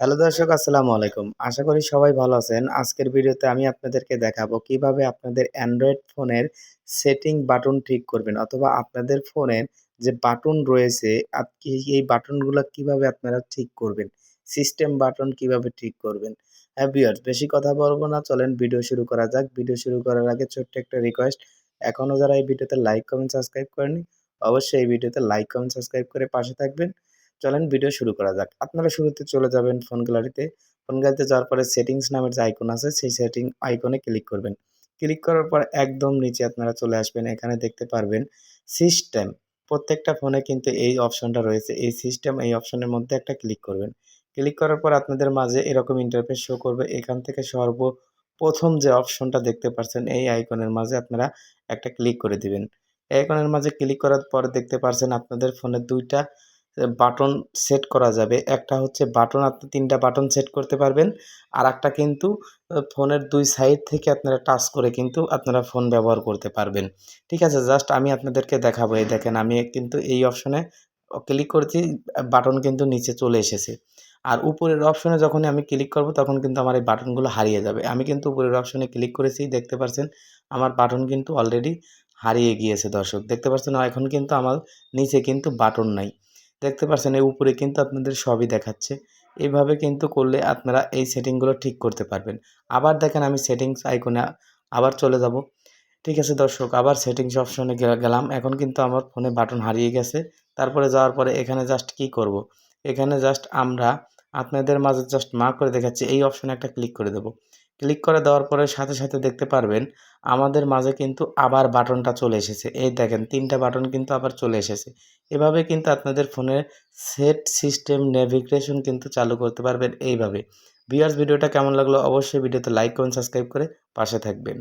Hello দর্শক, আসসালামু আলাইকুম। আশা করি সবাই ভালো আছেন। আজকের ভিডিওতে আমি আপনাদেরকে দেখাবো কীভাবে আপনাদের অ্যান্ড্রয়েড ফোনের সেটিং বাটন ঠিক করবেন অথবা আপনাদের ফোনের যে বাটন রয়েছে এই বাটনগুলো কীভাবে আপনারা ঠিক করবেন, সিস্টেম বাটন কীভাবে ঠিক করবেন। হ্যাঁ বিয়ার্স বেশি কথা বলব না, চলেন ভিডিও শুরু করা যাক। ভিডিও শুরু করার আগে ছোট্ট একটা রিকোয়েস্ট এখনও যারা এই ভিডিওতে লাইক কমেন্ট সাবস্ক্রাইব করেনি অবশ্যই এই ভিডিওতে লাইক কমেন্ট সাবস্ক্রাইব করে পাশে থাকবেন। চলেন ভিডিও শুরু করা যাক। আপনারা শুরুতে চলে যাবেন ফোন গ্যালারিতে ফোন গ্যালারিতে যাওয়ার পরে সেটিংস নামের যে আইকন আছে, সেই সেটিং আইকনে ক্লিক করবেন। ক্লিক করার পর একদম নিচে আপনারা চলে আসবেন। এখানে দেখতে পারবেন সিস্টেম প্রত্যেকটা ফোনে কিন্তু এই অপশনটা রয়েছে। এই সিস্টেম এই অপশনের মধ্যে একটা ক্লিক করবেন। ক্লিক করার পর আপনাদের মাঝে এরকম ইন্টারফেস শো করবে। এখান থেকে সর্বপ্রথম যে অপশনটা দেখতে পাচ্ছেন এই আইকনের মাঝে আপনারা একটা ক্লিক করে দিবেন। আইকনের মাঝে ক্লিক করার পর দেখতে পাচ্ছেন আপনাদের ফোনে দুইটা বাটন সেট করা যাবে। একটা হচ্ছে বাটন, আপনি তিনটা বাটন সেট করতে পারবেন। আর একটা কিন্তু ফোনের দুই সাইড থেকে আপনারা টাচ করে কিন্তু আপনারা ফোন ব্যবহার করতে পারবেন। ঠিক আছে, জাস্ট আমি আপনাদেরকে দেখাবো। এই দেখেন, আমি কিন্তু এই অপশনে ক্লিক করছি, বাটন কিন্তু নিচে চলে এসেছে। আর উপরের অপশনে যখন আমি ক্লিক করব, তখন কিন্তু আমার এই বাটনগুলো হারিয়ে যাবে। আমি কিন্তু উপরের অপশনে ক্লিক করেছি, দেখতে পাচ্ছেন আমার বাটন কিন্তু অলরেডি হারিয়ে গিয়েছে, দর্শক। দেখতে পাচ্ছেন এখন কিন্তু আমার নিচে কিন্তু বাটন নাই। দেখতে পাচ্ছেন এই উপরে কিন্তু আপনাদের সবই দেখাচ্ছে। এইভাবে কিন্তু করলে আপনারা এই সেটিংগুলো ঠিক করতে পারবেন। আবার দেখেন আমি সেটিংস আইকনে আবার চলে যাব। ঠিক আছে দর্শক, আবার সেটিংস অপশনে গেলাম। এখন কিন্তু আমার ফোনে বাটন হারিয়ে গেছে। তারপরে যাওয়ার পরে এখানে জাস্ট কি করব। এখানে জাস্ট আমরা আপনাদের মাঝে জাস্ট মার্ক করে দেখাচ্ছি, এই অপশনে একটা ক্লিক করে দেব। ক্লিক করে দেওয়ার পরে সাথে সাথে দেখতে পারবেন, আমাদের মাঝে কিন্তু আবার বাটনটা চলে এসেছে। এই দেখেন, তিনটা বাটন কিন্তু আবার চলে এসেছে। এভাবে কিন্তু আপনাদের ফোনের সেট সিস্টেম নেভিগেশন কিন্তু চালু করতে পারবেন এইভাবে। ভিউয়ার্স ভিডিওটা কেমন লাগল অবশ্যই ভিডিওতে লাইক কমেন্ট সাবস্ক্রাইব করে পাশে থাকবেন।